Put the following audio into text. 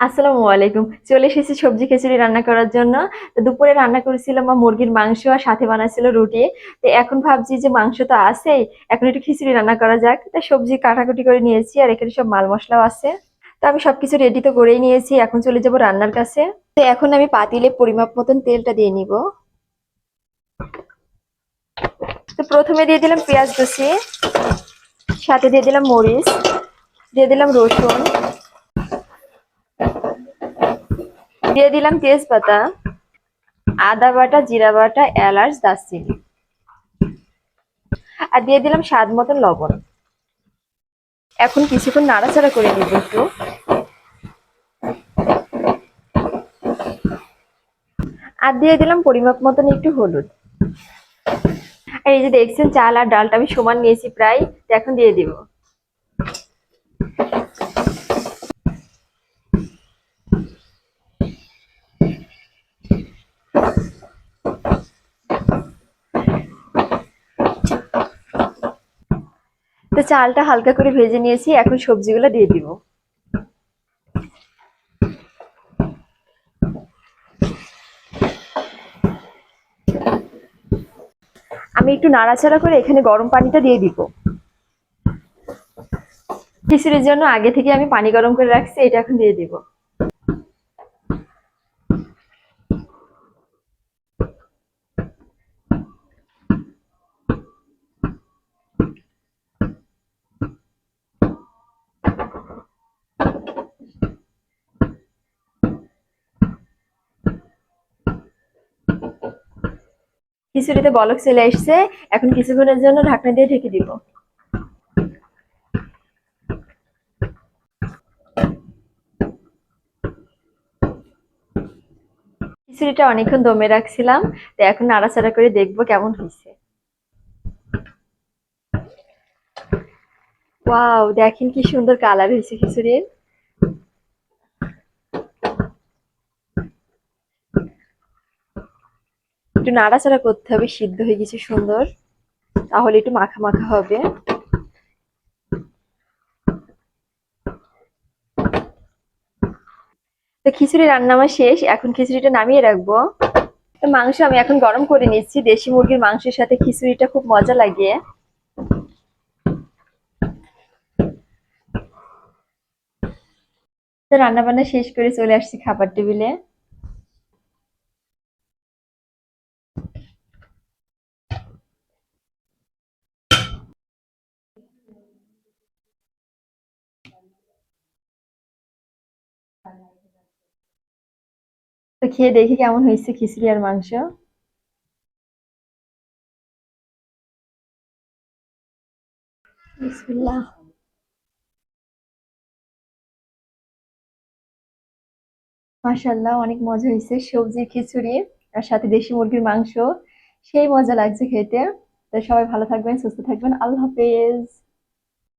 আসসালামু আলাইকুম। চলে এসেছি সবজি খিচুড়ি রান্না করার জন্য। দুপুরে রান্না করেছিলাম মা মুরগির মাংস আর সাথে বানাচ্ছিল রুটি। তো এখন ভাবছি যে মাংস তো আছেই, এখন একটু খিচুড়ি রান্না করা যাক। তাই সবজি কাটাকুটি করে নিয়েছি আর এখানে সব মাল মশলাও আছে। তো আমি সবকিছু রেডি তো করেই নিয়েছি, এখন চলে যাব রান্নার কাছে। তো এখন আমি পাতিলে পরিমাপ মতন তেলটা দিয়ে নিব। তো প্রথমে দিয়ে দিলাম পেঁয়াজ কুচি, সাথে দিয়ে দিলাম মরিচ, দিয়ে দিলাম রসুন। দিয়ে দিলাম তেজপাতা, আদা বাটা, জিরা বাটা, এলাচ, দারচিনি। আর দিয়ে দিলাম স্বাদ মতন লবণ। এখন কিছুক্ষণ নাড়াচাড়া করে নিব একটু। আর দিয়ে দিলাম পরিমাপ মতন একটু হলুদ। আর এই যে দেখছেন, চাল আর ডালটা আমি সমান নিয়েছি প্রায় এখন দিয়ে দিব। তো চালটা হালকা করে ভেজে নিয়েছি, এখন সবজিগুলো দিয়ে দিব। আমি একটু নাড়াচাড়া করে এখানে গরম পানিটা দিয়ে দিব। খিচুড়ির জন্য আগে থেকে আমি পানি গরম করে রাখছি, এটা এখন দিয়ে দিব। খিচুড়িতে বলক চলে এসছে এখন কিছুক্ষণের জন্য ঢাকনা দিয়ে ঢেকে দিব। খিচুড়িটা অনেকক্ষণ দমে রাখছিলাম, তো এখন নাড়াচাড়া করে দেখব কেমন হয়েছে। ওয়াও, দেখেন কি সুন্দর কালার হয়েছে খিচুড়ির। একটু নাড়াচাড়া করতে হবে, সিদ্ধ হয়ে গেছে সুন্দর। তাহলে একটু মাখা মাখা হবে। তো খিচুড়ি রান্না আমার শেষ, এখন খিচুড়িটা নামিয়ে রাখব। তো মাংস আমি এখন গরম করে নিচ্ছি, দেশি মুরগির মাংসের সাথে খিচুড়িটা খুব মজা লাগে। তো রান্না বান্না শেষ করে চলে আসছি খাবার টেবিলে। তো খেয়ে দেখি কেমন হয়েছে খিচুড়ি আর মাংস। মাশাল্লাহ অনেক মজা হয়েছে সবজি খিচুড়ি আর সাথে দেশি মুরগির মাংস। সেই মজা লাগছে খেতে। তো সবাই ভালো থাকবেন, সুস্থ থাকবেন। আল্লাহ হাফেজ।